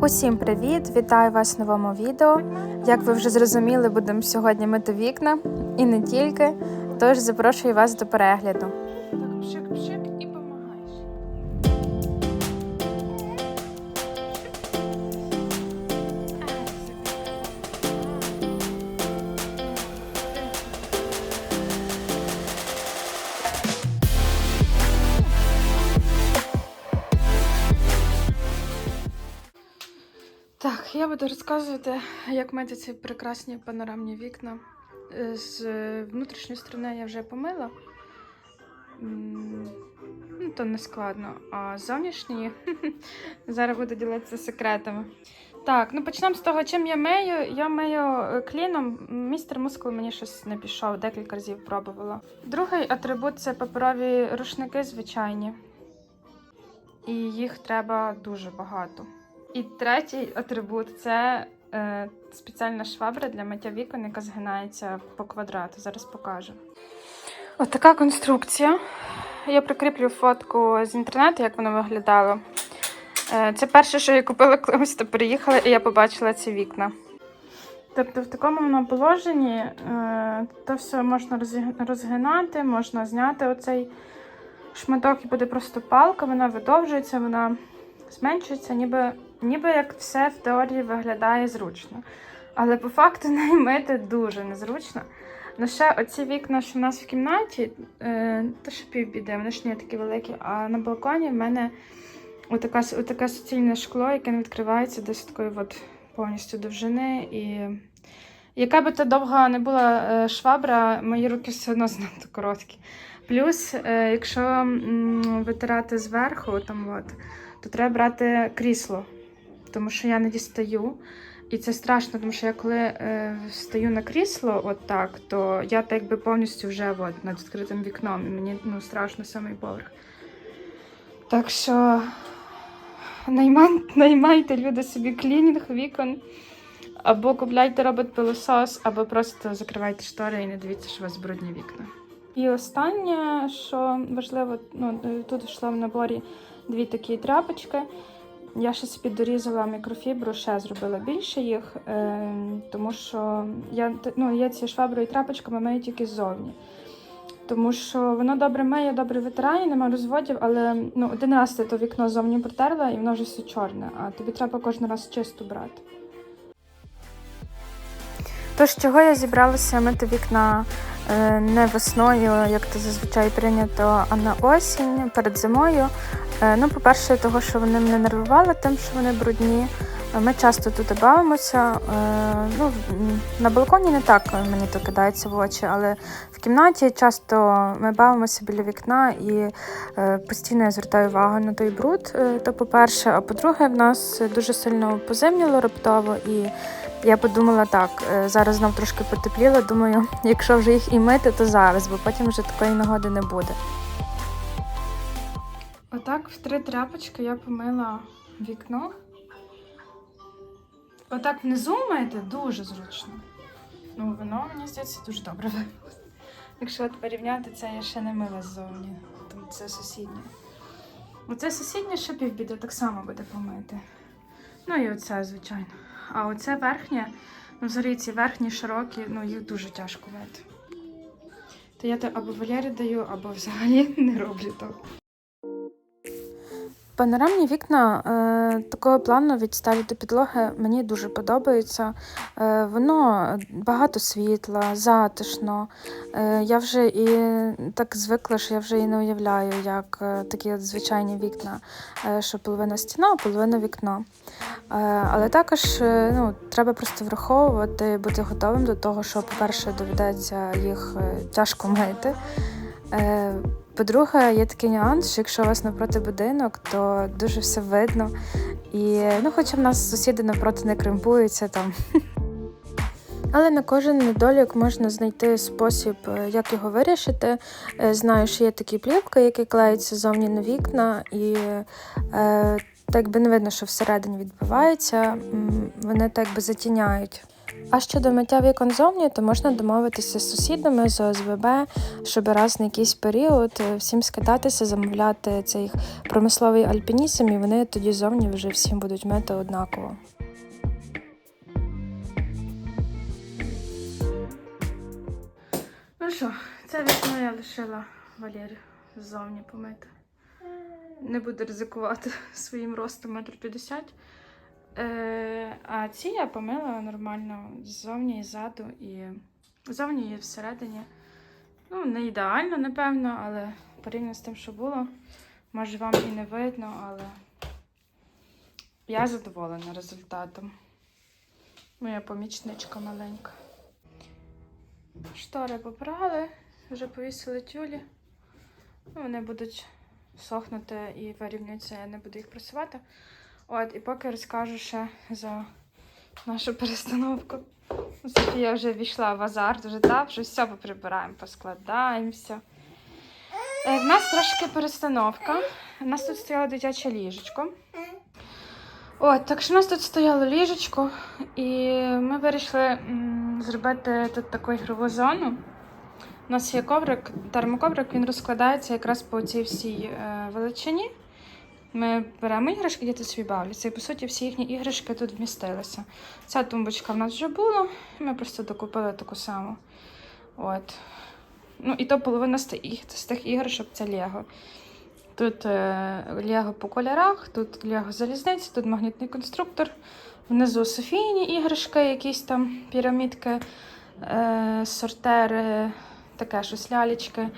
Усім привіт! Вітаю вас в новому відео. Як ви вже зрозуміли, будемо сьогодні мити вікна і не тільки. Тож запрошую вас до перегляду. Так, я буду розказувати, як мити ці прекрасні панорамні вікна. Е, З внутрішньої сторони я вже помила. Ну, то не складно. А з зовнішньої зараз буду ділитися секретами. Так, ну почнемо з того, чим я мию. Я мию е, кліном. Містер Мускул мені щось не пішов, декілька разів пробувала. Другий атрибут це паперові рушники звичайні. І їх треба дуже багато. І третій атрибут це е, спеціальна швабра для миття вікон, яка згинається по квадрату. Зараз покажу. Ось така конструкція. Я прикріплю фотку з інтернету, як воно виглядало. Е, це перше, що я купила, коли ми сюди переїхали, і я побачила ці вікна. Тобто в такому воно положенні е, то все можна розгинати, можна зняти оцей шматок і буде просто палка, вона видовжується, вона зменшується, ніби, ніби як все в теорії виглядає зручно. Але по факту неї мити дуже незручно. Ну ще оці вікна, що в нас в кімнаті, е, то ще півбіди, вони ж не такі великі. А на балконі в мене отака, отаке суцільне шкло, яке не відкривається десь такої от повністю довжини. І яка би то довга не була е, швабра, мої руки все одно занадто короткі. Плюс, е, якщо м, витирати зверху, там от, то треба брати крісло, тому що я не дістаю. І це страшно, тому що я коли е, на крісло, от так, то я так якби повністю вже от, над відкритим вікном, і мені ну, страшно самий поверх. Так що наймай, наймайте люди собі клінінг вікон, або купляйте робот-пилосос, або просто закривайте штори і не дивіться, що у вас брудні вікна. І останнє, що важливо, ну, тут йшло в наборі дві такі тряпочки. Я ще собі дорізала мікрофібру, ще зробила більше їх, е, тому що я, ну, я ці шваброю і тряпочками мию тільки ззовні. Тому що воно добре миє, добре витирає, нема розводів, але ну, один раз ти то вікно зовні протерла і воно вже все чорне, а тобі треба кожен раз чисту брати. Тож, чого я зібралася мити вікна не весною, як то зазвичай прийнято, а на осінь перед зимою. Е, Ну, по-перше, того, що вони мене нервували, тим, що вони брудні. Ми часто тут бавимося. Е, Ну, на балконі не так мені то кидається в очі, але в кімнаті часто ми бавимося біля вікна і е, постійно я звертаю увагу на той бруд. е, То по-перше, а по-друге, в нас дуже сильно позимніло раптово, і я подумала так, зараз знов трошки потепліло. Думаю, якщо вже їх і мити, то зараз, бо потім вже такої нагоди не буде. Отак в три тряпочки я помила вікно. Отак внизу мити дуже зручно. Ну, воно, мені здається, дуже добре. Якщо от порівняти це, я ще не мила ззовні. Там це сусіднє. Оце сусіднє ще півбіди так само буде помити. Ну і оце, звичайно. А оце верхнє, ну взагалі ці верхні широкі, ну їх дуже тяжко мити. То я то або Валері даю, або взагалі не роблю того. Панорамні вікна е, такого плану від стелі до підлоги мені дуже подобаються. Е, воно багато світла, затишно. Е, я вже і так звикла, що я вже і не уявляю, як е, такі от звичайні вікна, е, що половина стіна, а половина вікно. Е, але також е, ну, треба просто враховувати, бути готовим до того, що, по-перше, доведеться їх е, тяжко мити. Е, по-друге, є такий нюанс, що якщо у вас навпроти будинок, то дуже все видно. І ну, хоча в нас сусіди навпроти не кримпуються там. Але на кожен недолік можна знайти спосіб, е, як його вирішити. Е, Знаю, що є такі плівки, які клеються зовні на вікна, і е, так би не видно, що всередині відбувається. Вони так би затіняють А щодо миття вікон зовні, то можна домовитися з сусідами з ОСББ, щоб раз на якийсь період е, всім скидатися, замовляти цей промисловий альпінісм, і вони тоді зовні вже всім будуть мити однаково. Ну що, це вікно я лишила Валерію ззовні помити. Не буду ризикувати своїм ростом метр п'ятдесят. Е, а ці я помила нормально ззовні і ззаду, і ззовні і всередині. Ну, не ідеально, напевно, але порівняно з тим, що було, може вам і не видно, але я задоволена результатом. Моя помічничка маленька. Штори попрали, вже повісили тюлі. Ну, вони будуть сохнути і вирівнюються, я не буду їх просувати. От, і поки розкажу ще за нашу перестановку. Софія вже війшла в азарт, вже так, вже все поприбираємо, поскладаємо все. Е, нас трошки перестановка. У нас тут стояло дитяче ліжечко. От, так що у нас тут стояло ліжечко, і ми вирішили зробити тут таку ігрову зону. У нас є коврик, термоковрик, він розкладається якраз по цій всій е, величині. Ми беремо іграшки, діти собі бавляться, і по суті всі їхні іграшки тут вмістилися. Ця тумбочка в нас вже була, і ми просто докупили таку саму. От. Ну, і то половина з тих, іграшок це Лего. Тут е, Лего по кольорах, тут Лего залізниці, тут магнітний конструктор. Внизу Софійні іграшки, якісь там пірамідки, е, сортери, таке щось лялечки.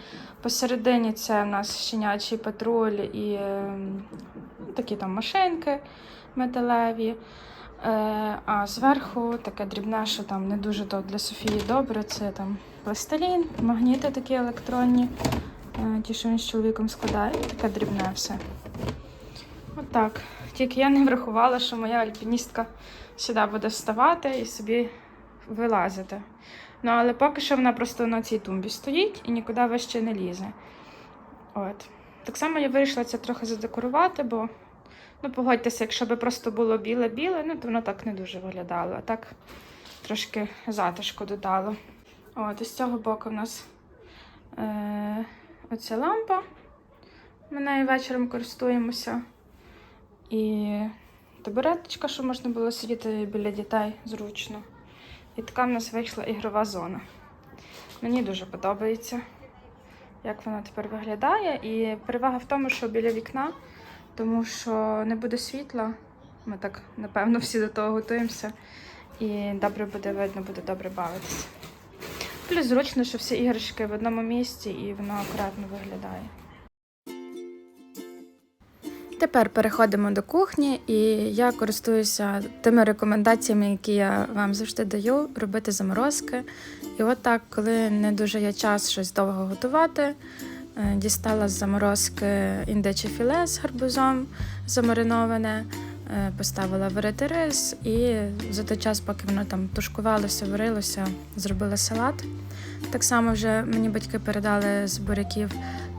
Посередині це в нас щенячий патруль і ну, такі там машинки металеві. Е, а зверху таке дрібне, що там не дуже то для Софії добре. Це там пластилін, магніти такі електронні. Е, ті, що він з чоловіком складає, таке дрібне все. Отак. Тільки я не врахувала, що моя альпіністка сюди буде вставати і собі вилазити. Ну, але поки що вона просто на цій тумбі стоїть і нікуди вище не лізе. От. Так само я вирішила це трохи задекорувати, бо, ну, погодьтеся, якщо б просто було біле-біле, ну, то воно так не дуже виглядало. А так трошки затишку додало. От, і з цього боку в нас е- оця лампа. Ми нею вечором користуємося. І табуреточка, щоб можна було сидіти біля дітей зручно. І така в нас вийшла ігрова зона. Мені дуже подобається, як вона тепер виглядає. І перевага в тому, що біля вікна, тому що не буде світла. Ми так, напевно, всі до того готуємося. І добре буде видно, буде добре бавитися. Плюс зручно, що всі іграшки в одному місці і воно акуратно виглядає. Тепер переходимо до кухні, і я користуюся тими рекомендаціями, які я вам завжди даю, робити заморозки. І от так, коли не дуже є час щось довго готувати, е, дістала з заморозки індиче філе з гарбузом замариноване, поставила варити рис, і за той час, поки воно там тушкувалося, варилося, зробила салат. Так само вже мені батьки передали з буряків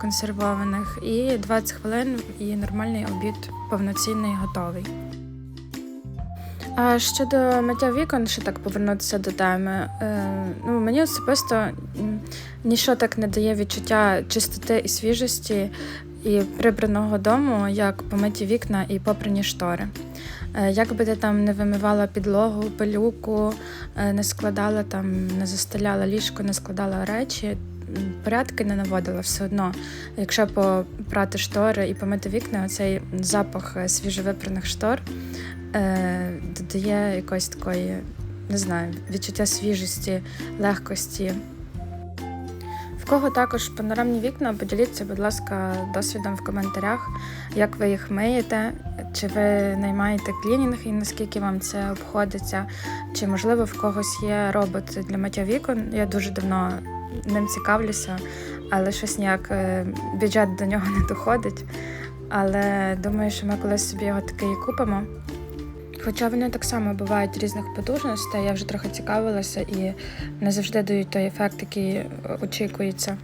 консервованих, і 20 хвилин, і нормальний обід повноцінний готовий. А щодо миття вікон, ще так повернутися до теми. Е, ну, мені особисто ніщо так не дає відчуття чистоти і свіжості і прибраного дому, як помиті вікна і попрані штори. Е, Як би ти там не вимивала підлогу, пилюку, е, не складала там, не застеляла ліжко, не складала речі, порядки не наводила все одно. Якщо попрати штори і помити вікна, оцей запах е, свіжовипраних штор додає якоїсь такої, не знаю, відчуття свіжості, легкості. Кого також панорамні вікна, поділіться, будь ласка, досвідом в коментарях, як ви їх миєте, чи ви наймаєте клінінг і наскільки вам це обходиться, чи можливо в когось є робот для миття вікон. Я дуже давно ним цікавлюся, але щось ніяк е, бюджет до нього не доходить. Але думаю, що ми колись собі його таки і купимо. Хоча вони так само бувають різних потужностей, я вже трохи цікавилася і не завжди дають той ефект, який е, очікується.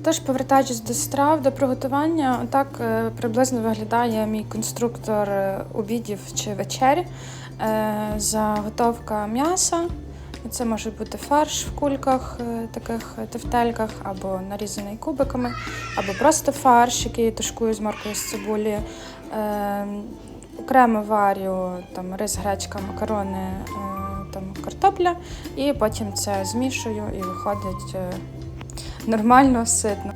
Отож, повертаючись до страв, до приготування, так е, приблизно виглядає мій конструктор е, обідів чи вечер. Е, Заготовка м'яса. Це може бути фарш в кульках, таких тефтельках, або нарізаний кубиками, або просто фарш, який я тушкую з моркою з цибулі. Е, Окремо варю там рис, гречка, макарони, е, там картопля, і потім це змішую і виходить е, нормально, ситно.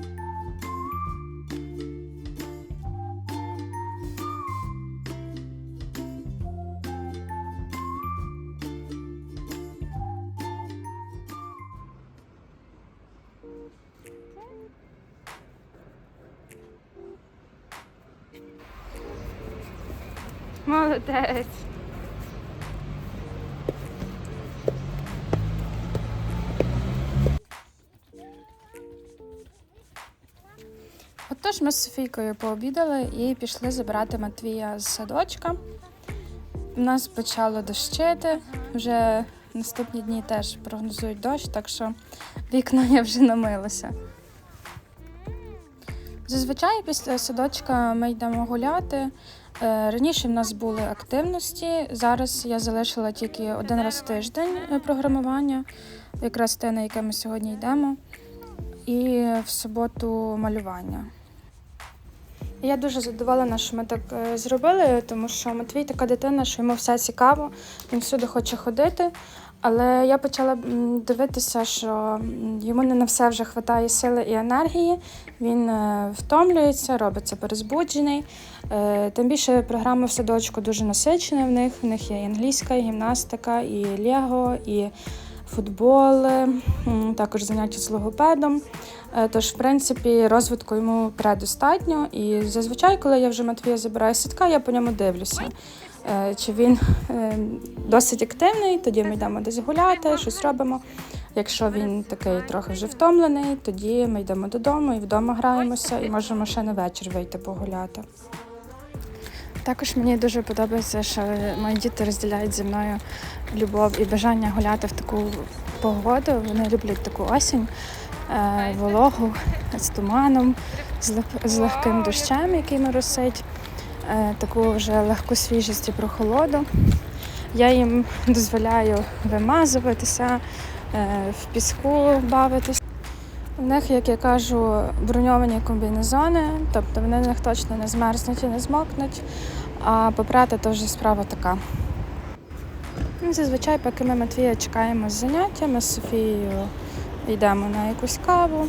Молодець. Отож, ми з Софійкою пообідали і пішли забирати Матвія з садочка. У нас почало дощити. Вже наступні дні теж прогнозують дощ, так що вікна я вже намилася. Зазвичай після садочка ми йдемо гуляти. Е, Раніше в нас були активності. Зараз я залишила тільки один раз в тиждень е, програмування, якраз те, на яке ми сьогодні йдемо, і в суботу малювання. Я дуже задоволена, що ми так е, зробили, тому що Матвій така дитина, що йому все цікаво, він всюди хоче ходити. Але я почала дивитися, що йому не на все вже вистачає сили і енергії. Він е, втомлюється, робиться перезбуджений. Е, Тим більше програма в садочку дуже насичена в них. В них є і англійська, і гімнастика, і лего, і футбол, е, також заняття з логопедом. Тож, в принципі, розвитку йому предостатньо. І зазвичай, коли я вже Матвія забираю з садка, я по ньому дивлюся. Е, Чи він е, досить активний, тоді ми йдемо десь гуляти, щось робимо. Якщо він такий трохи вже втомлений, тоді ми йдемо додому і вдома граємося, і можемо ще на вечір вийти погуляти. Також мені дуже подобається, що мої діти розділяють зі мною любов і бажання гуляти в таку погоду. Вони люблять таку осінь, е, вологу з туманом, з легким дощем, який моросить, таку вже легку свіжість і прохолоду. Я їм дозволяю вимазуватися, е, в піску бавитися. У них, як я кажу, броньовані комбінезони, тобто вони в них точно не змерзнуть і не змокнуть, а попрати вже справа така. Ну, Зазвичай, поки ми Матвія чекаємо з заняття, ми з Софією йдемо на якусь каву,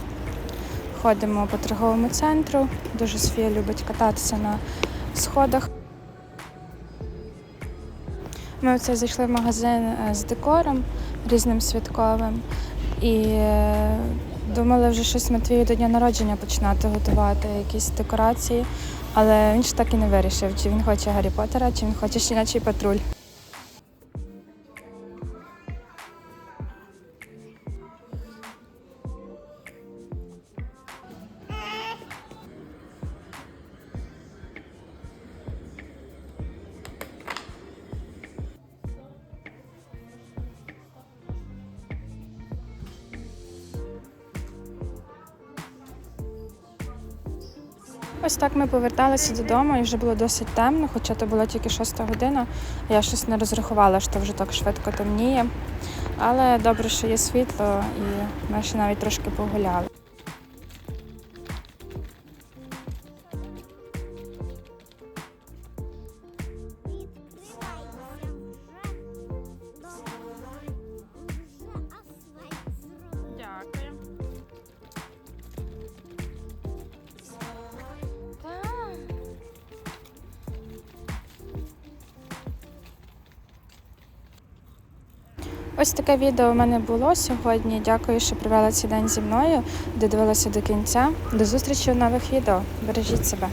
ходимо по торговому центру. Дуже Софія любить кататися на сходах. Ми оце зайшли в магазин е, з декором різним святковим і е, думали вже щось Матвію до дня народження починати готувати, якісь декорації. Але він ж так і не вирішив, чи він хоче Гаррі Поттера, чи він хоче щенячий патруль. Ось так ми поверталися додому і вже було досить темно, хоча то була тільки шоста година. Я щось не розрахувала, що вже так швидко темніє. Але добре, що є світло, і ми ще навіть трошки погуляли. Ось таке відео у мене було сьогодні. Дякую, що провели цей день зі мною, додивилися до кінця. До зустрічі у нових відео. Бережіть себе.